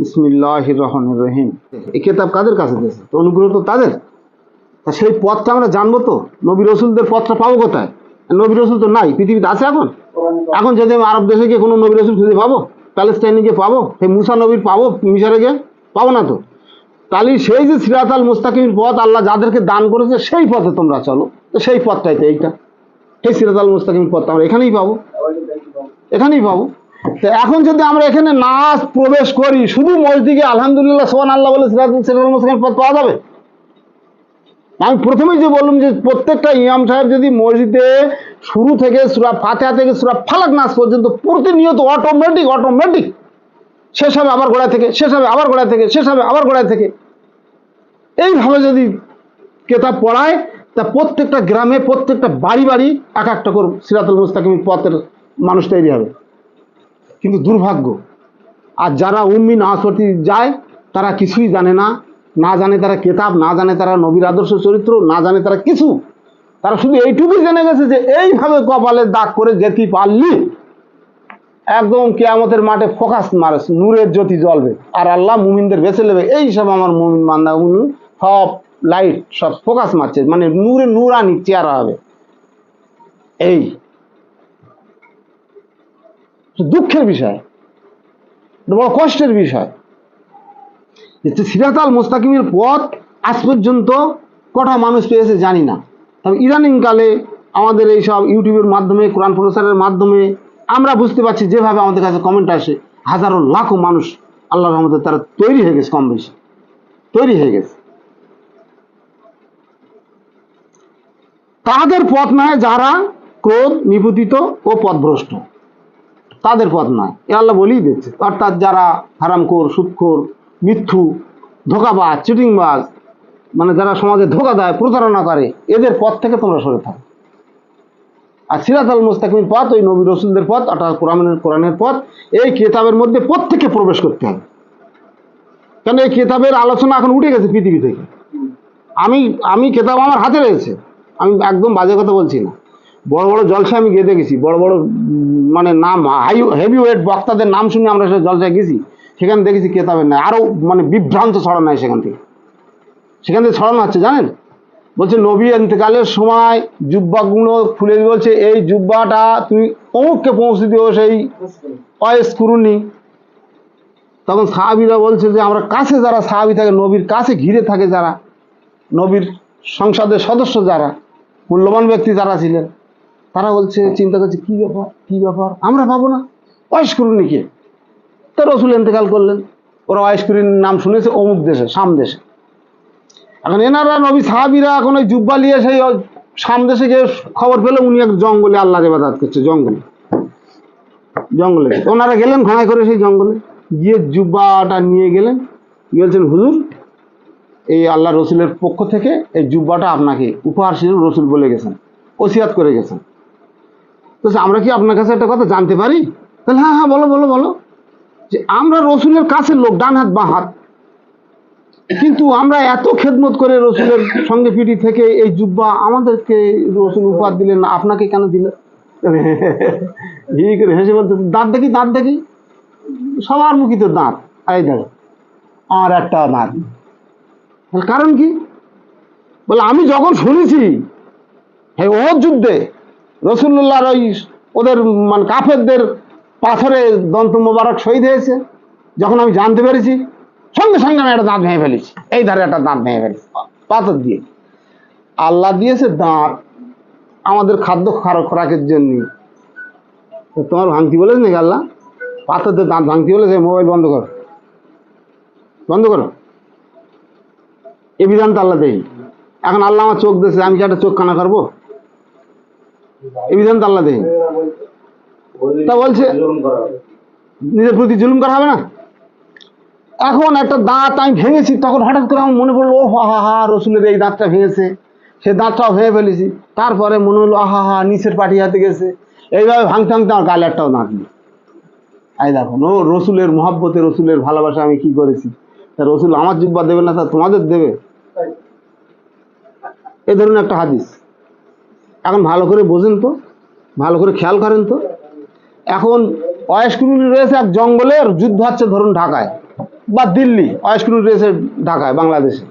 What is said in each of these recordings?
বিসমিল্লাহ রহমান রহিম এই কেতাব কাদের কাছে দিয়েছে? তো অনুগ্রহ তো তাদের। তা সেই পথটা আমরা জানব তো। নবী রসুলদের পথটা পাবো কোথায়? নবী রসুল তো নাই, পৃথিবীতে আছে এখন? এখন যদি আমি আরব দেশে গিয়ে কোনো নবী রসুল খুঁজে পাবো? প্যালেস্টাইনে গিয়ে পাবো? সেই মুসা নবীর পাবো? মিশরে গিয়ে পাবো না তো? তাহলে সেই যে সিরাত আল মুস্তাকিমের পথ আল্লাহ যাদেরকে দান করেছে, সেই পথে তোমরা চলো। তো সেই পথটাই তো এইটা। সেই সিরাত আল মুস্তাকিমের পথটা আমরা এখানেই পাবো। এখানেই পাবো। এখন যদি আমরা এখানে নাচ প্রবেশ করি, শুধু মসজিদে আলহামদুলিল্লাহ সোহান আল্লাহ বলে আল মুস্তাকিমের পথ পাওয়া যাবে? আমি প্রথমেই যে বললাম যে প্রত্যেকটা ইমাম সাহেব যদি মসজিদে শুরু থেকে সুরা ফাতেহা থেকে সুরা ফালাক নাচ পর্যন্ত প্রতিনিয়ত অটোমেটিক অটোমেটিক শেষ হবে আবার গোড়া থেকে, শেষ হবে আবার গোড়া থেকে, শেষ হবে আবার গোড়া থেকে। এইভাবে যদি কেতাব পড়ায়, তা প্রত্যেকটা গ্রামে, প্রত্যেকটা বাড়ি বাড়ি এক একটা করে সিরাতুল মুস্তাকিম পথের মানুষ তৈরি হবে। কিন্তু দুর্ভাগ্য। আর যারা উম্মি নাসরতি যায়, তারা কিছুই জানে না। না জানে তারা কেতাব, না জানে তারা নবীর আদর্শ চরিত্র, না জানে তারা কিছু। তারা শুধু এইটুকুই জেনে গেছে যে এইভাবে কপালে দাগ করে যেতে পারলি, একদম কেয়ামতের মাঠে ফোকাস মারে, নূরের জ্যোতি জ্বলবে। আর আল্লাহ মুমিনদের বেছে নেবে। এই সব আমার মুমিন মান্দা উনি সব লাইট সব ফোকাস মারছে। মানে নূরে নূরানি চেহারা হবে। এই দুঃখের বিষয়। বড় কষ্টের বিষয়। যে সিরাত আল মুস্তাকিমের পথ আজ পর্যন্ত কটা মানুষ পেয়েছে জানি না। তবে ইদানিং কালে আমাদের এই সব ইউটিউবের মাধ্যমে, কোরআন প্রসারের মাধ্যমে আমরা বুঝতে পারছি যেভাবে আমাদের কাছে কমেন্ট আসে, হাজারো লাখো মানুষ আল্লাহর রহমতে তারা তৈরি হয়ে গেছে কম বেশি। তৈরি হয়ে গেছে। তাদের পথ নয় যারা ক্রোধ, নিপুতিত ও পথভ্রষ্ট। তাদের পথ নয়। এ আল্লাহ বলেই দিচ্ছে অর্থাৎ যারা হারামখোর, সুদখোর, মিথ্যু, ধোকাবাজ, চিটিংবাজ মানে যারা সমাজে ধোকা দেয়, প্রতারণা করে, এদের পথ থেকে তোমরা সরে থাকো। আর সিরাত আল মুস্তাকিমের পথ, ওই নবী রসুলদের পথ, অর্থাৎ কোরআনের কোরআনের পথ, এই কেতাবের মধ্যে প্রত্যেকে প্রবেশ করতে হবে। কেন এই কেতাবের আলোচনা এখন উঠে গেছে পৃথিবী থেকে? আমি আমি কেতাব আমার হাতে রয়েছে। আমি একদম বাজে কথা বলছি না। বড় বড় জলসায় আমি গিয়ে দেখেছি বড় বড় মানে নাম হাই হেভি ওয়েট বক্তাদের নাম শুনে আমরা সে জলসায় গেছি। সেখানে দেখেছি কেতাবের নাই আরও মানে বিভ্রান্ত ছড়ানো হয় সেখান থেকে। সেখান থেকে ছড়ানো হচ্ছে, জানেন? বলছে, নবী এতেকালের সময় জুব্বাগুলো খুলে বলছে, এই জুব্বাটা তুমি অমুককে পৌঁছে দিও সেই অয়েস করুনি তখন সাহাবিরা বলছে যে, আমরা কাছে যারা সাহাবি থাকে, নবীর কাছে ঘিরে থাকে যারা, নবীর সংসদের সদস্য যারা, মূল্যবান ব্যক্তি যারা ছিলেন তারা বলছে, চিন্তা করছে, কী ব্যাপার কী ব্যাপার? আমরা পাবো না। অয়েস করুনি কে তো রসুল এতেকাল করলেন। ওরা অয়েস করির নাম শুনেছে, অমুক দেশে, সাম দেশে। এখন এনারা নবী সাহাবিরা এখন ওই জুব্বা নিয়ে সেই সাম দেশে গিয়ে খবর পেলে উনি এক জঙ্গলে আল্লাহ ইবাদত করছে, জঙ্গলে। জঙ্গলে। ওনারা গেলেন ঘনায় করে সেই জঙ্গলে। গিয়ে জুব্বাটা নিয়ে গেলেন। বলছেন, হুজুর, এই আল্লাহ রসুলের পক্ষ থেকে এই জুব্বাটা আপনাকে উপহার হিসেবে রসুল বলে গেছেন, ওসিয়াত করে গেছেন। তো আমরা কি আপনার কাছে একটা কথা জানতে পারি? তাহলে হ্যাঁ হ্যাঁ বলো বলো বলো। যে আমরা রসুলের কাছের লোক, ডান হাত, বাঁ হাত। কিন্তু আমরা এত খেদমত করে রসুলের সঙ্গে পিটি থেকে এই জুব্বা আমাদেরকে রসুল উপহার দিলেন না, আপনাকে কেন দিলেন হি করে হেসে বলতে দাঁত দেখি দাঁত দেখি। সবার মুখই তো দাঁত। এই দেখো আমার একটা দাঁত। কারণ কি? বলে, আমি যখন শুনেছি হ্যাঁ ওহদ যুদ্ধে রসুল্লাহর ওই ওদের মানে কাফেরদের পাথরে দন্ত মোবারক শহীদ হয়েছে। যখন আমি জানতে পেরেছি, সঙ্গে সঙ্গে আমি একটা দাঁত ভেঙে ফেলেছি। এই ধারে একটা দাঁত ভেঙে ফেলেছি, পাথর দিয়ে। আল্লাহ দিয়েছে দাঁত, আমাদের খাদ্য খার- খোরাকের জন্য। তোমার ভাঙতি বলেছে নাকি আল্লাহ? পাথর দিয়ে দাঁত ভাঙতি বলেছে, মোবাইল বন্ধ করো। বন্ধ করো। এ বিধান তো আল্লাহ দেই এখন আল্লাহ আমার চোখ দিয়েছে, আমি কি একটা চোখ কানা করব? এ বিধান তো আল্লাহ তা বলছে, নিজের প্রতি জুলুম করা হবে না? এখন একটা দাঁত আমি ভেঙেছি, তখন হঠাৎ করে আমার মনে পড়ল ও হা হা রসুলের এই দাঁতটা ভেঙেছে। সে দাঁতটাও ভেঙে ফেলেছি। তারপরে মনে হলো, আহা হা নিচের পাটি হাতে গেছে। এইভাবে ভাঙতে ভাঙতে আমার গালে একটাও দাঁত নেই। এই দেখো, ও রসুলের মহাব্বতে, রসুলের ভালোবাসা আমি কি করেছি? তা রসুল আমার জিব্বা দেবে না, তা তোমাদের দেবে? এ ধরুন একটা হাদিস। এখন ভালো করে বোঝেন তো, ভালো করে খেয়াল করেন তো। এখন অয়েসকুরুলি রয়েছে এক জঙ্গলের যুদ্ধ হচ্ছে ধরুন ঢাকায় বা দিল্লি অয়েস্কুল রয়েছে ঢাকায়, বাংলাদেশে।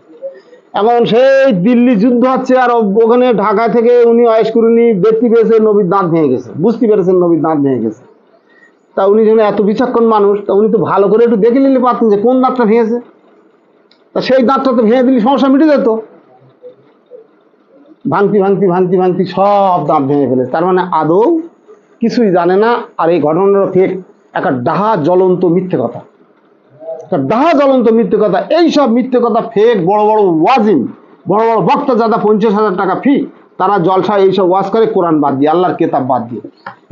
এখন সেই দিল্লি যুদ্ধ হচ্ছে আর ওখানে ঢাকা থেকে উনি অয়েস্কুরুনি ব্যক্তি পেয়েছে নবীর দাঁত ভেঙে গেছে, বুঝতে পেরেছেন নবীর দাঁত ভেঙে গেছে। তা উনি যেন এত বিচক্ষণ মানুষ, তা উনি তো ভালো করে একটু দেখে নিলে পারতেন যে কোন দাঁতটা ভেঙেছে। তা সেই দাঁতটা তো ভেঙে দিলে সমস্যা মিটে যেত। ভাঙতি ভাঙতি ভাঙতি ভাঙতি সব দাঁত ভেঙে ফেলেছে। তার মানে আদৌ কিছুই জানে না, আর এই ঘটনাটা ফেক একটা ডাহা জ্বলন্ত মিথ্যে কথা। ডাহা জ্বলন্ত মিথ্যে কথা, এই সব মিথ্যে কথা ফেক বড় বড় ওয়াজিম, বড় বড় বক্তা যারা পঞ্চাশ হাজার টাকা ফি তারা জলসা এইসব ওয়াজ করে, কোরআন বাদ দিয়ে, আল্লাহর কেতাব বাদ দিয়ে।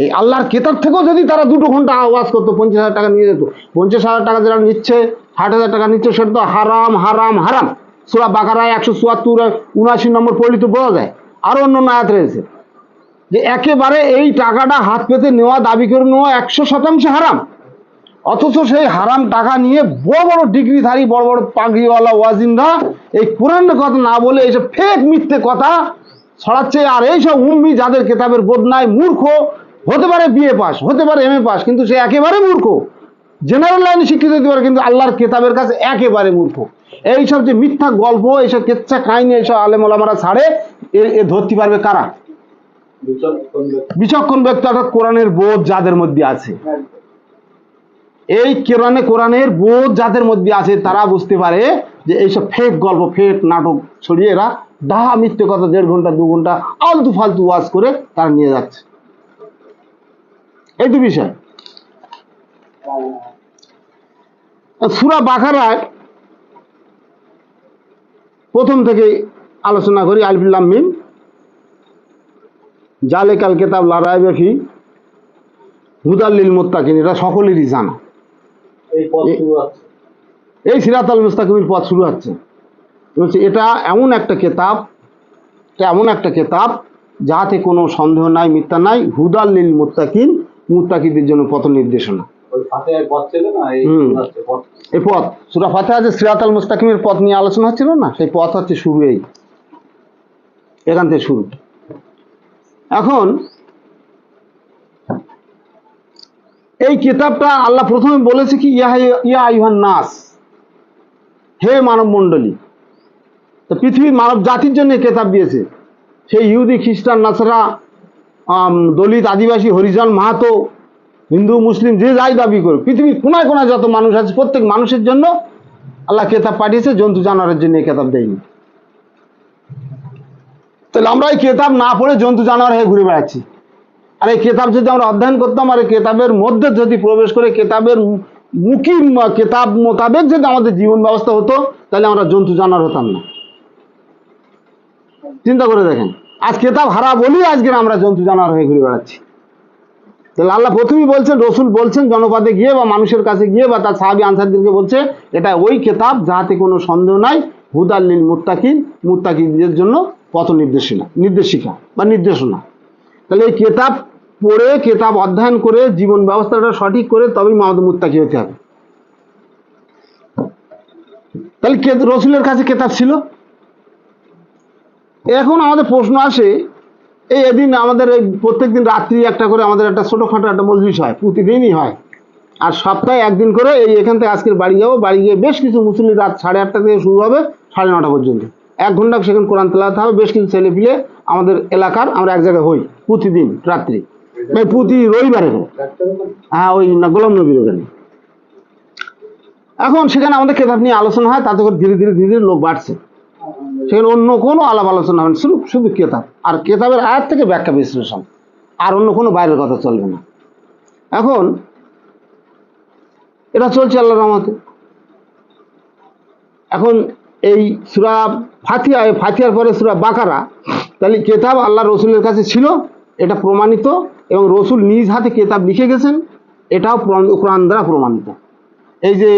এই আল্লাহর কেতাব থেকেও যদি তারা দুটো ঘণ্টা ওয়াজ করতো, পঞ্চাশ হাজার টাকা নিয়ে যেত, পঞ্চাশ হাজার টাকা যারা নিচ্ছে, ষাট হাজার টাকা নিচ্ছে সেটা তো হারাম হারাম হারাম। সুরা বাকারায় একশো চুয়াত্তর, উনআশি নম্বর পড়লি তো বোঝা যায়। আরও অন্য আয়াত রয়েছে। যে একেবারে এই টাকাটা হাত পেতে নেওয়া, দাবি করে নেওয়া একশো শতাংশ হারাম। অথচ সেই হারাম টাকা নিয়ে বড় বড় ডিগ্রিধারী, বড় বড় পাগড়িওয়ালা, ওয়াজিনরা এই কোরআনের কথা না বলে এইসব ফেক মিথ্যে কথা ছড়াচ্ছে। আর এইসব উম্মি যাদের কেতাবের বোধ নাই, মূর্খ, হতে পারে বিএ পাস হতে পারে এম এ পাস কিন্তু সে একেবারে মূর্খ। জেনারেল লাইনে শিক্ষিত হতে পারে, কিন্তু আল্লাহর কেতাবের কাছে একেবারে মূর্খ। এইসব যে মিথ্যা গল্প, এইসব কেচ্ছা কাহিনী, এইসব আলেম ওলামারা ছাড়ে, এ- ধরতে পারবে কারা? বিচক্ষণ ব্যক্তি অর্থাৎ কোরআনের বোধ যাদের মধ্যে আছে। এই কোরআনে, কোরআনের বোধ যাদের মধ্যে আছে, তারা বুঝতে পারে যে এইসব ফেক গল্প ফেক নাটক ছড়িয়ে এরা ডাহা মিথ্যে কথা দেড় ঘণ্টা, দু ঘণ্টা আলতু ফালতু ওয়াজ করে তারা নিয়ে যাচ্ছে। এই তো বিষয়। সুরা বাখারায় প্রথম থেকে আলোচনা করি আলফিল্লাম মিম। জালে কাল কেতাব লড়াই বেফি হুদাল্লিল মোত্তাকিন এটা সকলেরই জানা। এই পথ শুরু আছে এই সিরাত আল মুস্তাকিমের পথ শুরু হচ্ছে। বলছে এটা এমন একটা কেতাব এটা এমন একটা কেতাব যাতে কোনো সন্দেহ নাই মিথ্যা নাই হুদাল্লিল মোত্তাকিন মুত্তাকিদের জন্য পথ নির্দেশনা এই। পথ সুরা ফাতে আছে মুস্তাকিমের পথ নিয়ে আলোচনা হচ্ছিল না? সেই পথ হচ্ছে শুরু এই এখান থেকে শুরু। এখন এই কিতাবটা আল্লাহ প্রথমে বলেছে কি ইয়া ইয়া আইহান নাস হে মানব মণ্ডলী তো পৃথিবীর মানব জাতির জন্য কেতাব দিয়েছে। সেই ইহুদি খ্রিস্টান নাসারা দলিত আদিবাসী হরিজন মাহাতো হিন্দু, মুসলিম যে যাই দাবি করে পৃথিবীর কোনায় কোনায় যত মানুষ আছে, প্রত্যেক মানুষের জন্য আল্লাহ কেতাব পাঠিয়েছে, জন্তু জানোয়ারের জন্য এই কেতাব দেয়নি। তাহলে আমরা এই কেতাব না পড়ে জন্তু জানোয়ার হয়ে ঘুরে বেড়াচ্ছি। আর এই কেতাব যদি আমরা অধ্যয়ন করতাম, আর এই কেতাবের মধ্যে যদি প্রবেশ করে কেতাবের মুখী কেতাব মোতাবেক যদি আমাদের জীবন ব্যবস্থা হতো, তাহলে আমরা জন্তু জানোয়ার হতাম না। চিন্তা করে দেখেন, আজ কেতাব হারা বলি আজকে আমরা জন্তু জানোয়ার হয়ে ঘুরে বেড়াচ্ছি। তাহলে আল্লাহ প্রথমেই বলছেন, রসুল বলছেন, জনপদে গিয়ে বা মানুষের কাছে গিয়ে বা তার সাহাবি আনসারদেরকে বলছে, এটা ওই কেতাব যাহাতে কোনো সন্দেহ নাই হুদাল্লিল মুত্তাকিন মুত্তাকিদের জন্য পথ নির্দেশনা নির্দেশিকা বা নির্দেশনা। তাহলে এই কেতাব পড়ে, কেতাব অধ্যয়ন করে, জীবন ব্যবস্থাটা সঠিক করে তবেই মাহমুদ মুত্তাকি হতে হবে। তাহলে রসুলের কাছে কেতাব ছিল? এখন আমাদের প্রশ্ন আসে এই এদিন আমাদের এই প্রত্যেক দিন রাত্রি একটা করে আমাদের একটা ছোটোখাটো একটা মজলিস হয়, প্রতিদিনই হয়। আর সপ্তাহে একদিন করে এই এখান থেকে আজকের বাড়ি যাব, বাড়ি গিয়ে বেশ কিছু মুসলিম রাত সাড়ে আটটা থেকে শুরু হবে, সাড়ে নটা পর্যন্ত। এক ঘণ্টা সেখানে কোরআন তেলাতে হবে, বেশ কিছু ছেলে পিলে আমাদের এলাকার আমরা এক জায়গায় হই, প্রতিদিন রাত্রি। মানে প্রতি রবিবারে হয়। ওই গোলাম নবীর ওখানে। এখন সেখানে আমাদের কেতাব নিয়ে আলোচনা হয়, তাতে করে ধীরে ধীরে ধীরে ধীরে লোক বাড়ছে। সেখানে অন্য কোনো আলাপ আলোচনা না, শুধু শুধু কেতাব। আর কেতাবের আয়াত থেকে ব্যাখ্যা বিশ্লেষণ। আর অন্য কোনো বাইরের কথা চলবে না। এখন এটা চলছে আল্লাহর রহমতে। এখন এই সুরা ফাতিয়া এই ফাতিয়ার পরে সুরা বাকারা তাহলে কেতাব আল্লাহ রসুলের কাছে ছিল এটা প্রমাণিত এবং রসুল নিজ হাতে কেতাব লিখে গেছেন এটাও কোরআন দ্বারা প্রমাণিত। এই যে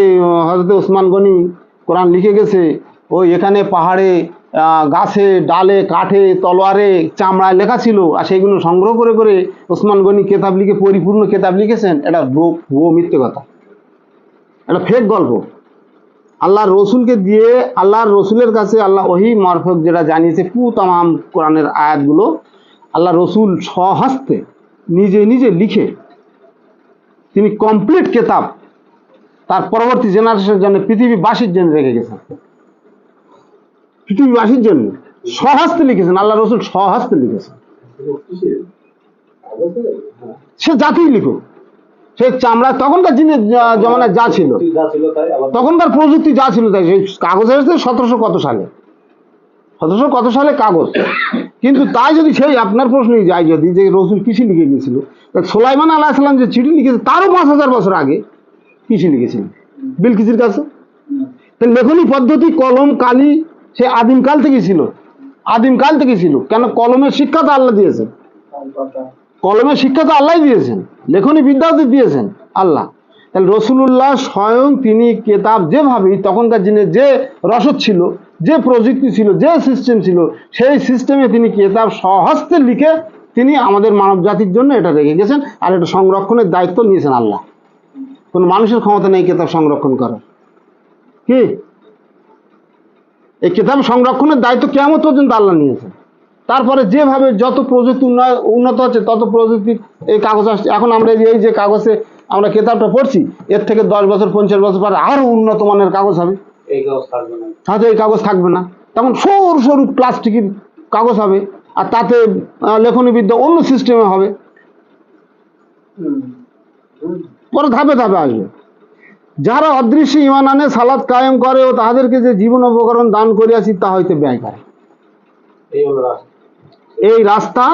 হজরত ওসমান গনি কোরআন লিখে গেছে ওই এখানে পাহাড়ে গাছে, ডালে, কাঠে, তলোয়ারে, চামড়ায় লেখা ছিল, আর সেইগুলো সংগ্রহ করে করে ওসমান গনি কেতাব লিখে, পরিপূর্ণ কেতাব লিখেছেন। এটা ভুয়ো মিথ্যে কথা। এটা ফেক গল্প। আল্লাহর রসুলকে দিয়ে, আল্লাহর রসুলের কাছে আল্লাহ ওহি মারফত যেটা জানিয়েছে, পু তামাম কোরআনের আয়াতগুলো আল্লাহ রসুল স্বহস্তে নিজে নিজে লিখে, তিনি কমপ্লিট কেতাব, তার পরবর্তী জেনারেশনের জন্য পৃথিবীবাসীর জন্য রেখে গেছেন। পৃথিবীবাসীর জন্য স্বহস্তে লিখেছেন, আল্লাহ রসুল স্বহস্তে লিখেছেন। সে জাতিই লিখুক। সে চামড়া, তখনকার জিনিস জমানায় যা ছিল, তখনকার প্রযুক্তি যা ছিল তাই, সেই কাগজ এসেছে সতেরোশো কত সালে, সতেরোশো কত সালে কাগজ। কিন্তু তাই যদি সেই আপনার প্রশ্নই যায়, যদি যে রসুল কিসে লিখে গিয়েছিল সোলাইমান আল্লাহ সাল্লাম যে চিঠি লিখেছে, তারও পাঁচ হাজার বছর আগে কিসে লিখেছিলেন বিলকিসির কাছে? লেখনী পদ্ধতি, কলম, কালি সে আদিমকাল থেকে ছিল। আদিমকাল থেকে ছিল। কেন? কলমের শিক্ষা তো আল্লাহ দিয়েছেন। কলমের শিক্ষা তো আল্লাহ দিয়েছেন। লেখনী বিদ্যা দিয়েছেন আল্লাহ। তাহলে রসুল্লাহ স্বয়ং তিনি কেতাব যেভাবেই, তখনকার দিনে যে রসদ ছিল, যে প্রযুক্তি ছিল, যে সিস্টেম ছিল, সেই সিস্টেমে তিনি কেতাব সহস্তে লিখে তিনি আমাদের মানব জাতির জন্য এটা রেখে গেছেন আর এটা সংরক্ষণের দায়িত্ব নিয়েছেন আল্লাহ। কোনো মানুষের ক্ষমতা নেই কেতাব সংরক্ষণ করার। কি? এই কেতাব সংরক্ষণের দায়িত্ব কেমন পর্যন্ত আল্লাহ নিয়েছে। তারপরে যেভাবে যত প্রযুক্তি উন্নয় উন্নত হচ্ছে তত প্রযুক্তি এই কাগজ আসছে। এখন আমরা এই যে কাগজে আমরা কেতাবটা পড়ছি এর থেকে দশ বছর পঞ্চাশ বছর পরে আরও উন্নত মানের কাগজ হবে। হয়তো এই কাগজ থাকবে না। তখন সরু সরু প্লাস্টিকের কাগজ হবে আর তাতে আহ, লেখনী বিদ্যা অন্য সিস্টেমে হবে। পরে ধাপে ধাপে আসবে। যারা অদৃশ্য ইমান আনে সালাদ কায়েম করে ও তাহাদেরকে যে জীবন উপকরণ দান করিয়াছি তা হইতে ব্যয় করে। এই রাস্তা।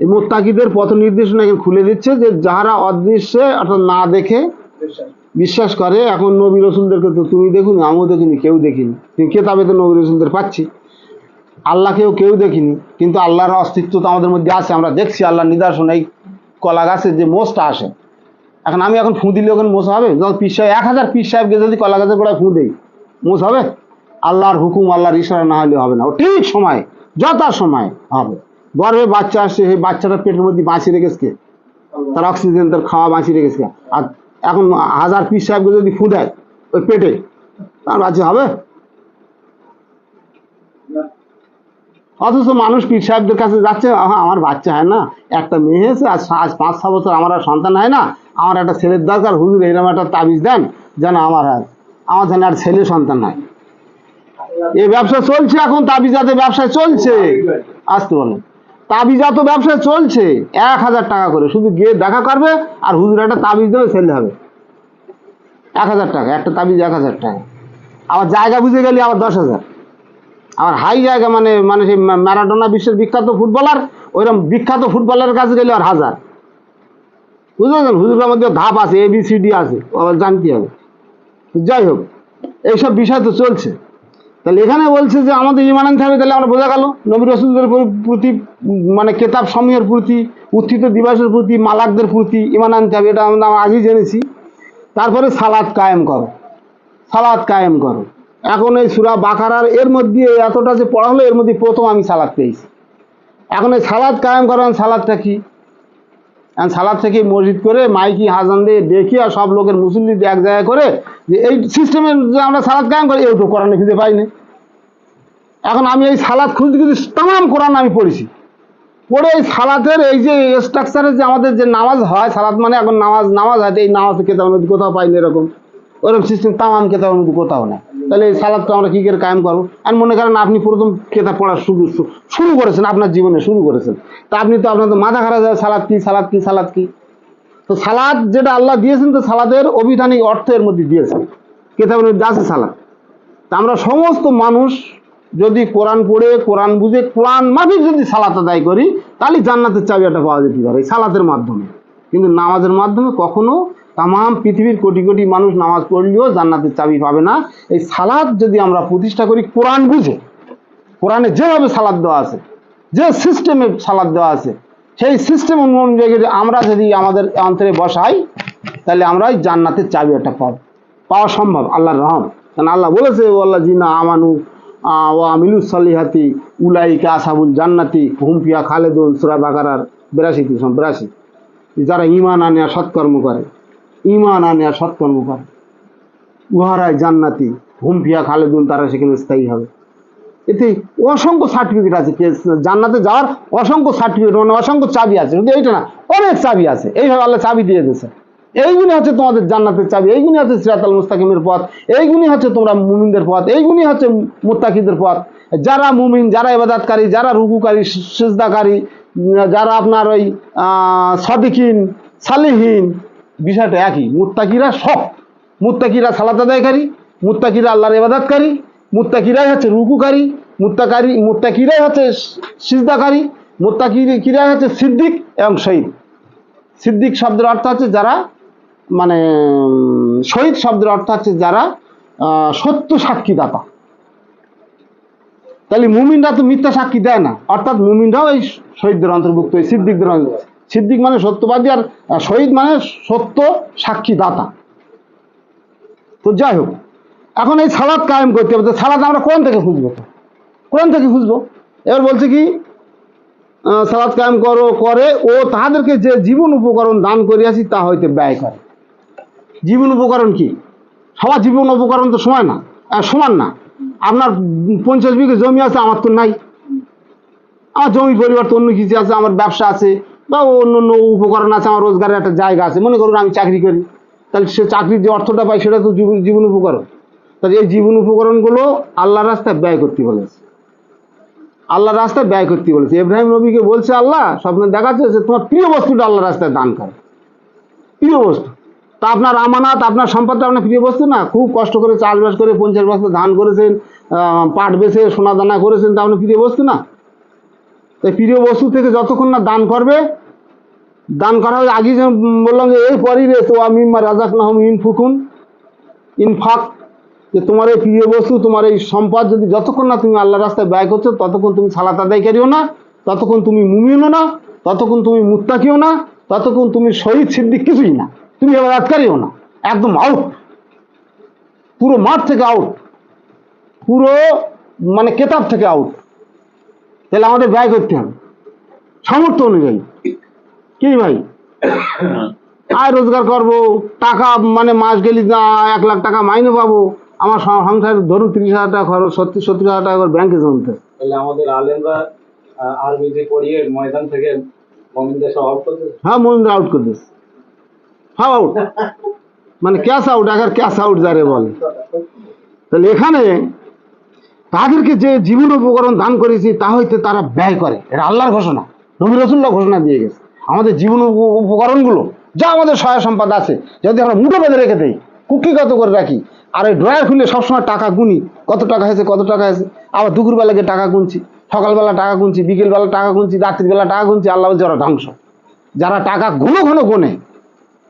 এই মোত্তাকিদের পথ নির্দেশনা এখানে খুলে দিচ্ছে যে যারা অদৃশ্যে অর্থাৎ না দেখে বিশ্বাস করে এখন নবী রসুলদেরকে তো তুমি দেখুন আমিও দেখিনি কেউ দেখিনি। কিন্তু কেতাবে তো নবী রসুলদের পাচ্ছি। আল্লাহকেও কেউ দেখিনি কিন্তু আল্লাহর অস্তিত্ব তো আমাদের মধ্যে আছে আমরা দেখছি আল্লাহ নিদর্শন এই কলা গাছের যে মোষটা আসে। এখন আমি এখন ফুঁ দিলে ওখানে মোষ হবে? যখন পীর সাহেব এক হাজার পীর সাহেবকে যদি কলা গাছের গোড়ায় ফুঁ দেই, মোষ হবে? আল্লাহর হুকুম, আল্লাহর ইশারা না হলে হবে না। ও ঠিক সময়, যথা সময় হবে। গর্ভে বাচ্চা আসছে, সেই বাচ্চাটা পেটের মধ্যে বাঁচিয়ে রেখেছে তার অক্সিজেন তার খাওয়া বাঁচিয়ে রেখেছে আর এখন হাজার পিস সাহেবকে যদি ফু দেয় ওই পেটে, তার বাচ্চা হবে? অথচ মানুষ পীর সাহেবদের কাছে যাচ্ছে আমার বাচ্চা হয় না। একটা মেয়ে হয়েছে, আজ আজ পাঁচ ছ বছর আমার আর সন্তান হয় না। আমার একটা ছেলের দরকার, হুজুর, এরকম একটা তাবিজ দেন যেন আমার হয় আমার যেন আর ছেলে সন্তান হয় এই ব্যবসা চলছে এখন, তাবিজাতে ব্যবসা চলছে। আসতে বলেন। তাবিজাত ব্যবসা চলছে, এক হাজার টাকা করে। শুধু গিয়ে দেখা করবে আর হুজুর একটা তাবিজ দেবে, ছেলে হবে। এক হাজার টাকা, একটা তাবিজ এক হাজার টাকা। আবার জায়গা বুঝে গেলে আবার দশ হাজার। আবার হাই জায়গা মানে মানে সেই ম্যারাডোনা বিশ্বের বিখ্যাত ফুটবলার, ওইরকম বিখ্যাত ফুটবলারের কাছে গেলে আর হাজার। পারছেন হুজুরের মধ্যে ধাপ আছে এ বি সি ডি আছে, আবার জানতে হবে। যাই হোক, এইসব বিষয় তো চলছে। তাহলে এখানে বলছে যে আমাদের ইমান হবে, তাহলে আমরা বোঝা গেল, নবী রসুলদের প্রতি মানে কেতাব সমূহের প্রতি, উত্থিত দিবাসের প্রতি, মালাকদের প্রতি ইমান আনতে হবে, এটা আমরা আগেই জেনেছি। তারপরে সালাদ কায়েম করো। সালাদ কায়েম করো। এখন এই সুরা বাকারার এর মধ্যে এতটা যে পড়া হলো, এর মধ্যে প্রথম আমি সালাদ পেয়েছি। এখন এই সালাদ কায়েম করেন সালাদটা কি? সালাদ থেকে মসজিদ করে মাইকি, হাজান দিয়ে ডেকে আর সব লোকের মুসল্লি এক জায়গায় করে যে এই সিস্টেমে যে আমরা সালাদ কায়েম করি এই তো কোরআনে খুঁজে পাইনি। এখন আমি এই সালাদ খুঁজতে খুঁজতে তাম কোরআন আমি পড়েছি। পড়ে এই সালাতের এই যে স্ট্রাকচারে যে আমাদের যে নামাজ হয়, সালাদ মানে এখন নামাজ নামাজ হয় এই নামাজ কেতাবের মধ্যে কোথাও পাইনি এরকম। ওরকম সিস্টেম তামাম কেতাবের মধ্যে কোথাও না তাহলে এই সালাদটা আমরা কী করে কায়েম করব? আর মনে করেন আপনি প্রথম কেতাব পড়া শুরু শুরু করেছেন, আপনার জীবনে শুরু করেছেন। তা আপনি তো আপনার তো মাথা খারাপ যায় সালাদ কি সালাদ কি সালাদ কি? তো সালাদ যেটা আল্লাহ দিয়েছেন তো সালাদের অভিধানিক অর্থ এর মধ্যে দিয়েছেন। কেতাবের মধ্যে আছে সালাদ। তা আমরা সমস্ত মানুষ যদি কোরআন পড়ে, কোরআন বুঝে, কোরআন মাফিক যদি সালাত আদায় করি, তাহলে জান্নাতের চাবিটা পাওয়া যেতে পারে সালাতের মাধ্যমে। কিন্তু নামাজের মাধ্যমে কখনো তামাম পৃথিবীর কোটি কোটি মানুষ নামাজ পড়লেও জান্নাতের চাবি পাবে না। এই সালাদ যদি আমরা প্রতিষ্ঠা করি, কোরআন বুঝে। কোরআনে যেভাবে সালাদ দেওয়া আছে, যে সিস্টেমে সালাদ দেওয়া আছে, সেই সিস্টেম অনুযায়ী আমরা যদি আমাদের অন্তরে বসাই, তাহলে আমরা ওই জান্নাতের চাবি একটা পাবো। পাওয়া সম্ভব, আল্লাহর রহম। কারণ আল্লাহ বলেছে, ও আল্লাহ জিনা আমানু ও আমিলু সালিহাতি, উলাইকা আসাবুল জান্নাতি হুমপিয়া খালেদুল সুরা বাকারার বিরাশি কৃষ্ণ বিরাশি। যারা ইমান আনে আর সৎকর্ম করে। ইমান আনে আর সৎকর্ম করে। উহারায় জান্নাতি হুমপিয়া খালেদুল তারা সেখানে স্থায়ী হবে। এতে অসংখ্য সার্টিফিকেট আছে জান্নাতে যাওয়ার অসংখ্য সার্টিফিকেট মানে অসংখ্য চাবি আছে। শুধু এইটা না, অনেক চাবি আছে। এইভাবে আল্লাহ চাবি দিয়ে দিয়েছে। এইগুলি হচ্ছে তোমাদের জান্নাতের চাবি, এইগুলি হচ্ছে সিরাতাল মুস্তাকিমের পথ, এইগুলি হচ্ছে তোমরা মুমিনদের পথ, এইগুলি হচ্ছে মুত্তাকিদের পথ। যারা মুমিন, যারা ইবাদাতকারী, যারা রুকুকারী সিজদাকারী, যারা আপনার ওই সদিকিন, সালিহীন বিষয়টা একই। মুত্তাকিরা সব মুত্তাকিরা সালাত আদায়কারী, মুত্তাকিরা আল্লাহর ইবাদাতকারী, মুত্তাকিরাই হচ্ছে রুকুকারী, মুত্তাকারী, মুত্তাকিরাই হচ্ছে সিজদাকারী, মুত্তাকিরাই হচ্ছে সিদ্দিক এবং শহীদ। সিদ্দিক শব্দের অর্থ হচ্ছে যারা মানে শহীদ শব্দের অর্থ হচ্ছে যারা সত্য সাক্ষীদাতা তাহলে মুমিনরা তো মিথ্যা সাক্ষী দেয় না। অর্থাৎ মুমিনরাও এই শহীদদের অন্তর্ভুক্ত, এই সিদ্দিকদের অন্তর্ভুক্ত। সিদ্দিক মানে সত্যবাদী আর শহীদ মানে সত্য সাক্ষীদাতা। তো যাই হোক, এখন এই সালাদ কায়েম করতে হবে। তো সালাদ আমরা কোন থেকে খুঁজবো কোরআন থেকে খুঁজবো? এবার বলছে কি সালাদ কায়েম করো, করে ও তাহাদেরকে যে জীবন উপকরণ দান করিয়াছি তা হইতে ব্যয় করে। জীবন উপকরণ কি? সবার জীবন উপকরণ তো সময় না সমান না। আপনার পঞ্চাশ বিঘে জমি আছে, আমার তো নাই। আমার জমি পরিবার তো অন্য কিছু আছে, আমার ব্যবসা আছে বা অন্য অন্য উপকরণ আছে, আমার রোজগারের একটা জায়গা আছে, মনে করুন আমি চাকরি করি, তাহলে সে চাকরির যে অর্থটা পাই সেটা তো জীবন উপকরণ। তাহলে এই জীবন উপকরণগুলো আল্লাহর রাস্তায় ব্যয় করতে বলেছে। আল্লাহর রাস্তায় ব্যয় করতে বলেছে। ইব্রাহিম নবীকে বলছে, আল্লাহ, স্বপ্নে দেখাচ্ছে যে তোমার প্রিয় বস্তুটা আল্লাহর রাস্তায় দান করে। প্রিয় বস্তু। তা আপনার আমানাত, আপনার সম্পদটা আপনার প্রিয় বস্তু না। খুব কষ্ট করে চাষবাস করে পঞ্চাশ বছর ধান করেছেন পাট বেছে সোনা দানা করেছেন, তা আপনার প্রিয় বস্তু না? তাই প্রিয় বস্তু থেকে যতক্ষণ না দান করবে দান করা হয়। আগে বললাম যে, এই পরই রে তো আমি রাজাক না হম ইন ফুকুন ইনফাক যে তোমার এই প্রিয় বস্তু, তোমার এই সম্পদ যদি যতক্ষণ না তুমি আল্লাহ রাস্তায় ব্যয় করছ, ততক্ষণ তুমি সালাত আদায়কারীও না, ততক্ষণ তুমি মুমিনও না, ততক্ষণ তুমি মুত্তাকিও না, ততক্ষণ তুমি শহীদ সিদ্দিক কিছুই না। তুমি এবার আজকারিও না। একদম আউট পুরো মাঠ থেকে আউট পুরো মানে কেতাব থেকে আউট তাহলে আমাদের ব্যয় করতে হবে। সামর্থ্য অনুযায়ী। কি ভাই? আয় রোজগার করব টাকা মানে মাস গেলি না এক লাখ টাকা মাইনে পাবো। আমার সংসার ধরুন তিরিশ হাজার টাকা খরচ সত্তর সত্তর হাজার টাকা ব্যাংকে জমতে। তাহলে আমাদের আলেমরা আরবিতে পড়িয়ে ময়দান থেকে মমিনদের সব আউট করতে হ্যাঁ মহিন্দ্র আউট করে হ্যাঁ আউট মানে ক্যাশ আউট আগার ক্যাশ আউট যারে বল। তাহলে এখানে তাদেরকে যে জীবন উপকরণ দান করেছি তা হইতে তারা ব্যয় করে। এটা আল্লাহর ঘোষণা নবী রসুল্লাহ ঘোষণা দিয়ে গেছে। আমাদের জীবন উপ- উপকরণগুলো, যা আমাদের সহায় সম্পদ আছে, যদি আমরা মুঠো বেঁধে রেখে দিই কুকিগত করে রাখি, আর ওই ড্রয়ার খুলে সবসময় টাকা গুনি, কত টাকা হয়েছে, কত টাকা হয়েছে, আবার দুপুরবেলা গিয়ে টাকা গুনছি, সকালবেলা টাকা গুনছি, বিকেলবেলা টাকা গুনছি, রাত্রিবেলা টাকা গুনছি, আল্লাহ ওরা ধ্বংস। যারা টাকা ঘন ঘন গোনে,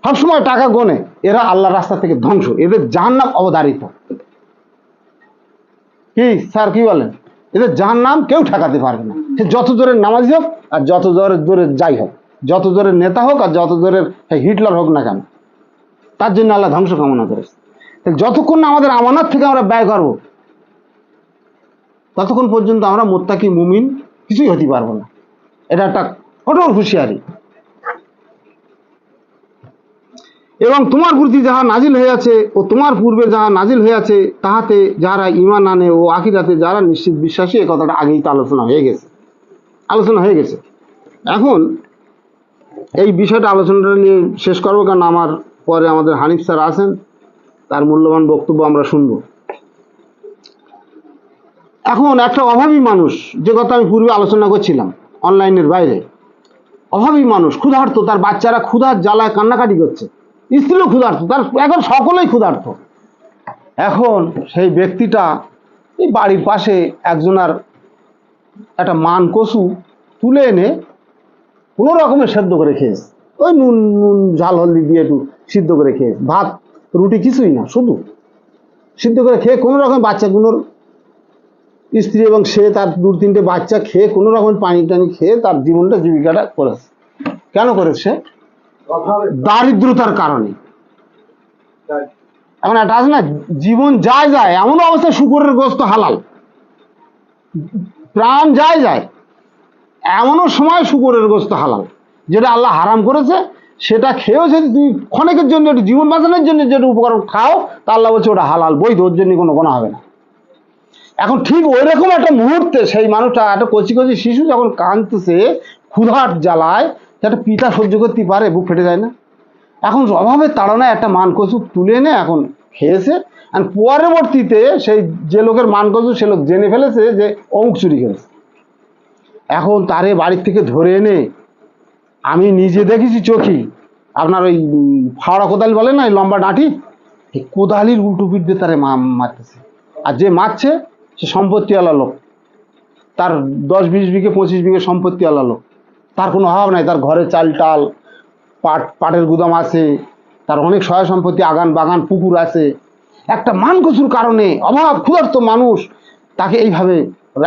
সবসময় টাকা গোনে, এরা আল্লাহ রাস্তা থেকে ধ্বংস, এদের জাহান্নাম অবধারিত। কি, স্যার, কি বলেন? এদের জাহান্নাম কেউ ঠেকাতে পারবে না। সে যত জোরের নামাজি হোক, আর যত জোরের জোরের যাই হোক। যত জোরের নেতা হোক আর যত জোরের হিটলার হোক না কেন, তার জন্য আল্লাহ ধ্বংস কামনা করেছে। যতক্ষণ না আমাদের আমানত থেকে আমরা ব্যয় করব, ততক্ষণ পর্যন্ত আমরা মোত্তাকি মুমিন কিছুই হতে পারব না। এটা একটা কঠোর হুঁশিয়ারি। এবং তোমার প্রতি যাহা নাজিল হইয়াছে ও তোমার পূর্বে যাহা নাজিল হইয়াছে, তাহাতে যারা ইমান আনে ও আখিরাতে যারা নিশ্চিত বিশ্বাসী এ কথাটা আগেই তো আলোচনা হয়ে গেছে। আলোচনা হয়ে গেছে। এখন এই বিষয়টা আলোচনাটা নিয়ে শেষ করব, কারণ আমার পরে আমাদের হানিফ স্যার আছেন, তার মূল্যবান বক্তব্য আমরা শুনব। এখন একটা অভাবী মানুষ, যে কথা আমি পূর্বে আলোচনা করছিলাম অনলাইনের বাইরে, অভাবী মানুষ, ক্ষুধার্ত, তার বাচ্চারা ক্ষুধার জ্বালায় কান্নাকাটি করছে, স্ত্রীও ক্ষুধার্ত, তার এখন সকলেই ক্ষুধার্ত। এখন সেই ব্যক্তিটা এই বাড়ির পাশে একজনার একটা মান কচু তুলে এনে কোনো রকমের সেদ্ধ করে খেয়েছে। ওই নুন নুন, ঝাল, হলদি দিয়ে একটু সিদ্ধ করে খেয়েছে। ভাত, রুটি কিছুই না, শুধু। সিদ্ধ করে খেয়ে কোনো রকম বাচ্চাগুলোর স্ত্রী এবং সে তার দু, তিনটে বাচ্চা খেয়ে কোনো রকম পানি টানি খেয়ে তার জীবনটা জীবিকাটা করেছে। কেন করেছে? দারিদ্রতার কারণে। এখন একটা আছে না, জীবন যায় যায় এমন অবস্থায় শুকুরের গোস্ত হালাল। প্রাণ যায় যায়। এমনও সময় শুকুরের গোস্ত হালাল, যেটা আল্লাহ হারাম করেছে, সেটা খেয়েও যদি তুমি ক্ষণিকের জন্য একটু জীবন বাঁচানোর জন্য যেটা উপকরণ খাও, তা আল্লাহ বলছে ওটা হালাল, বৈধ, ওর জন্য কোনো গোনা হবে না। এখন ঠিক ওই রকম একটা মুহূর্তে সেই মানুষটা, একটা কচি কচি শিশু যখন কাঁদতেছে ক্ষুধার জ্বালায় একটা পিতা সহ্য করতে পারে, বুক ফেটে যায় না। এখন অভাবের তাড়নায় একটা মানকচু তুলে এনে এখন খেয়েছে আর পরবর্তীতে সেই যে লোকের মানকচু, সে লোক জেনে ফেলেছে যে অমুক চুরি করেছে। এখন তারে বাড়ির থেকে ধরে এনে আমি নিজে দেখেছি চোখি। আপনার ওই ফাওড়া কোদালি বলে না লম্বা ডাঁটি? এই কোদালির উল্টো পিঠ দিয়ে তারে মারতেছে। আর যে মারছে, সে সম্পত্তিওয়ালা লোক। তার দশ বিশ বিঘে, পঁচিশ বিঘে সম্পত্তিওয়ালা লোক। তার কোনো অভাব নাই, তার ঘরে চাল, টাল, পাট, পাটের গুদাম আছে। তার অনেক সহায় সম্পত্তি, আগান বাগান, পুকুর আছে। একটা মানকচুর কারণে অভাব, ক্ষুধার্ত মানুষ তাকে এইভাবে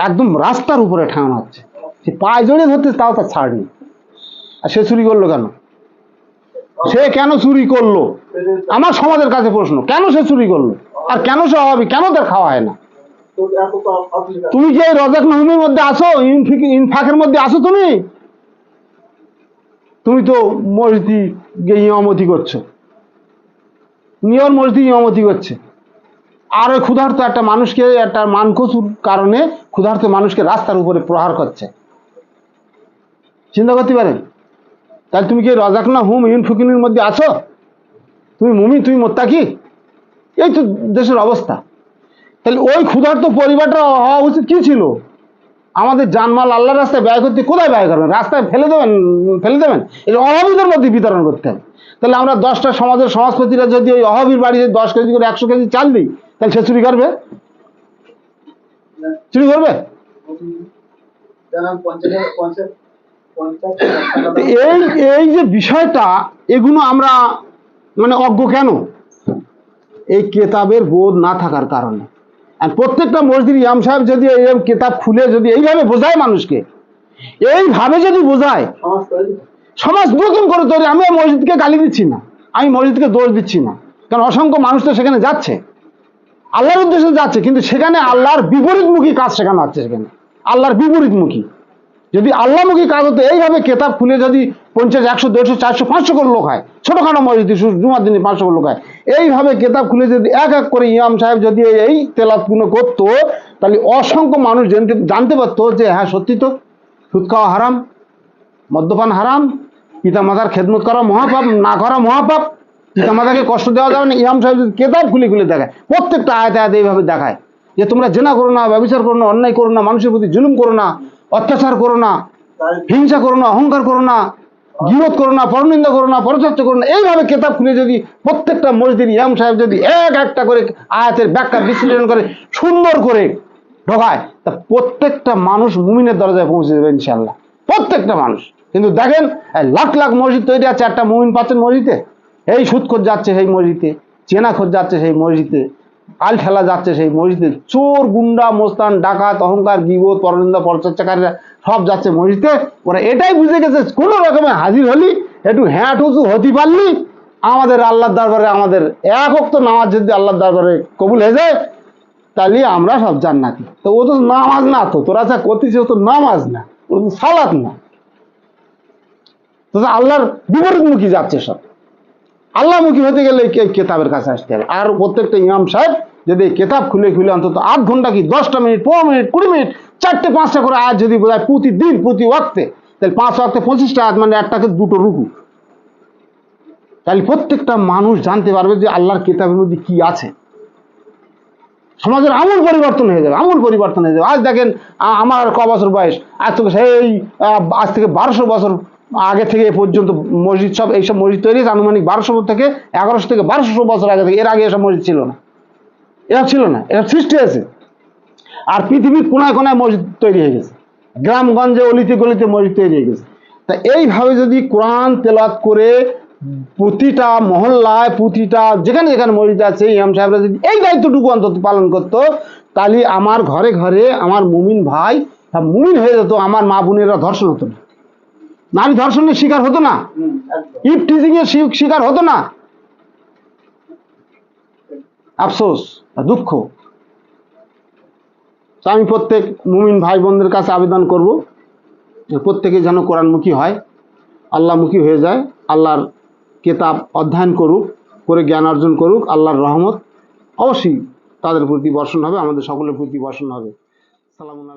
একদম রাস্তার উপরে ঠাঁড়ানো হচ্ছে সে পায়ে জড়িয়ে ধরতে তাও তার ছাড় নেই। আর সে চুরি করল কেন? সে কেন চুরি করল? আমার সমাজের কাছে প্রশ্ন, কেন সে চুরি করল? আর কেন সে অভাবী? কেন তার খাওয়া হয় না? তুমি যে রজাক নহমের মধ্যে আসো ইনফাকের মধ্যে আসো তুমি? তুমি তো মসজিদি গিয়ে ইমামতি করছ। নিয়র মসজিদ ইমামতি করছে। আর ওই ক্ষুধার্ত একটা মানুষকে, একটা মানকচুর কারণে ক্ষুধার্ত মানুষকে রাস্তার উপরে প্রহার করছে। চিন্তা করতে পারেন। তাহলে তুমি কি এই রজাক না হুম ইনফুকিনের মধ্যে আছো? তুমি মুমি তুমি মোত্তাকি? এই তো দেশের অবস্থা। তাহলে ওই ক্ষুধার্ত পরিবারটা হওয়া উচিত কি ছিল? আমাদের জানমাল আল্লাহর রাস্তায় ব্যয় করতে কোথায় ব্যয় করবেন? রাস্তায় ফেলে দেবেন ফেলে দেবেন? এটা অভাবীদের মধ্যে বিতরণ করতে হবে। তাহলে আমরা দশটা সমাজের সমাজপতিরা যদি ওই অভাবীর বাড়িতে দশ কেজি করে একশো কেজি চাল দিই, তাহলে সে চুরি করবে? চুরি করবে? এই এই যে বিষয়টা এগুলো আমরা মানে অজ্ঞ কেন? এই কেতাবের বোধ না থাকার কারণে। আর প্রত্যেকটা মসজিদ ইমাম সাহেব যদি এই কেতাব খুলে যদি এইভাবে বোঝায় মানুষকে এইভাবে যদি বোঝায় সমাজ নতুন করে তৈরি আমি মসজিদকে গালি দিচ্ছি না আমি মসজিদকে দোষ দিচ্ছি না। কারণ অসংখ্য মানুষ তো সেখানে যাচ্ছে। আল্লাহর উদ্দেশ্যে যাচ্ছে কিন্তু সেখানে আল্লাহর বিপরীতমুখী কাজ শেখানো হচ্ছে সেখানে। আল্লাহর বিপরীতমুখী। যদি আল্লাহমুখী কাজ হতো এইভাবে কেতাব খুলে যদি পঞ্চাশ, একশো, দেড়শো, চারশো, পাঁচশো করে লোক হয়, ছোটোখাটো মসজিদ জুমার দিনে পাঁচশো করে লোক হয়, এইভাবে কেতাব খুলে যদি এক এক করে ইমাম সাহেব যদি এই তেলাপগুলো করতো, তাহলে অসংখ্য মানুষ জানতে জানতে পারতো যে হ্যাঁ সত্যি তো, সুদ খাওয়া হারাম, মদ্যপান হারাম পিতা মাতার খেদমত করা মহাপাপ, না করা মহাপাপ পিতা মাতাকে কষ্ট দেওয়া যাবে না, ইমাম সাহেব যদি কেতাব খুলে খুলে দেখায়, প্রত্যেকটা আয়াতে আয়াতে এইভাবে দেখায়, যে তোমরা জেনা করো না, ব্যবচার করো না, অন্যায় করো না, মানুষের প্রতি জুলুম করো না অত্যাচার করো না, হিংসা করো না, অহংকার করো না গিরত করো না, পরনিন্দা করো না, পরচর্চা করো না, এইভাবে কেতাব খুলে যদি প্রত্যেকটা মসজিদ ইয়াম সাহেব যদি এক একটা করে আয়াতের ব্যাখ্যা বিশ্লেষণ করে সুন্দর করে ঢোকায়, তা প্রত্যেকটা মানুষ মুমিনের দরজায় পৌঁছে যাবে ইনশাল্লাহ প্রত্যেকটা মানুষ। কিন্তু দেখেন লাখ লাখ মসজিদ তৈরি আছে, একটা মুমিন পাচ্ছেন মসজিদে। এই সুদখোর যাচ্ছে সেই মসজিদে, চেনা খোঁজ যাচ্ছে সেই মসজিদে। আল ঠেলা যাচ্ছে সেই মসজিদে। চোর, গুন্ডা, মোস্তান, ডাকাত, অহংকার গিবোধ পরনিন্দা পরচর্চাকারীরা সব যাচ্ছে মসজিদে। ওরা এটাই বুঝে গেছে, কোনো রকমে হাজির হলি, একটু হ্যাঁ টুসু হতে পারলি, আমাদের আল্লাহর দরবারে আমাদের এক অক্ত নামাজ যদি আল্লাহর দরবারে কবুল হয়ে যায়, তাহলে আমরা সব জান্নাতি। তো ও তো নামাজ না, তো তোরা যা করতেছিস ও তো নামাজ না, ও তো সালাত না। তো আল্লাহর বিপরীতমুখী যাচ্ছে সব। আল্লাহমুখী হতে গেলে কেতাবের কাছে আসতে হবে। আর প্রত্যেকটা ইমাম সাহেব যদি কেতাব খুলে খুলে অন্তত আধ ঘণ্টা কি দশটা মিনিট, পনেরো মিনিট, কুড়ি মিনিট, চারটে, পাঁচটা করে আজ যদি বোঝায় প্রতিদিন, প্রতি ওয়াক্তে, তাহলে পাঁচ ওয়াক্তে পঁচিশটা আয়াত মানে একটাকে দুটো রুকু। তাহলে প্রত্যেকটা মানুষ জানতে পারবে যে আল্লাহর কেতাবের মধ্যে কি আছে। সমাজের আমূল পরিবর্তন হয়ে যাবে, আমূল পরিবর্তন হয়ে যাবে। আজ দেখেন আমার ক বছর বয়স? আজ থেকে সেই আজ থেকে বারোশো বছর আগে থেকে এ পর্যন্ত মসজিদ সব এইসব মসজিদ তৈরি হয়েছে। আনুমানিক বারোশো থেকে এগারোশো থেকে বারোশো বছর আগে থেকে এর আগে এসব মসজিদ ছিল না। এসব ছিল না এসব সৃষ্টি হয়েছে। আর পৃথিবীর কোনায় কোনায় মসজিদ তৈরি হয়ে গেছে। গ্রামগঞ্জে অলিতে গলিতে মসজিদ তৈরি হয়ে গেছে। তা এইভাবে যদি কোরআন তেলাত করে প্রতিটা মহল্লায়, প্রতিটা যেখানে যেখানে মসজিদ আছে, ইমাম সাহেবরা যদি এই দায়িত্বটুকু অন্তত পালন করতো, তাহলে আমার ঘরে ঘরে আমার মুমিন ভাই মুমিন হয়ে যেত, আমার মা বোনেরা ধর্ষণ হতো না। নারী ধর্ষণের শিকার হতো না। ইফ টিজিং এর শিকার হতো না। আফসোস দুঃখ। তো আমি প্রত্যেক মুমিন ভাই বোনদের কাছে আবেদন করব প্রত্যেকে যেন কোরআনমুখী হয়, আল্লাহমুখী হয়ে যায়, আল্লাহর কেতাব অধ্যয়ন করুক, করে জ্ঞান অর্জন করুক, আল্লাহর রহমত অবশ্যই তাদের প্রতি বর্ষণ হবে, আমাদের সকলের প্রতি বর্ষণ হবে। সালামুন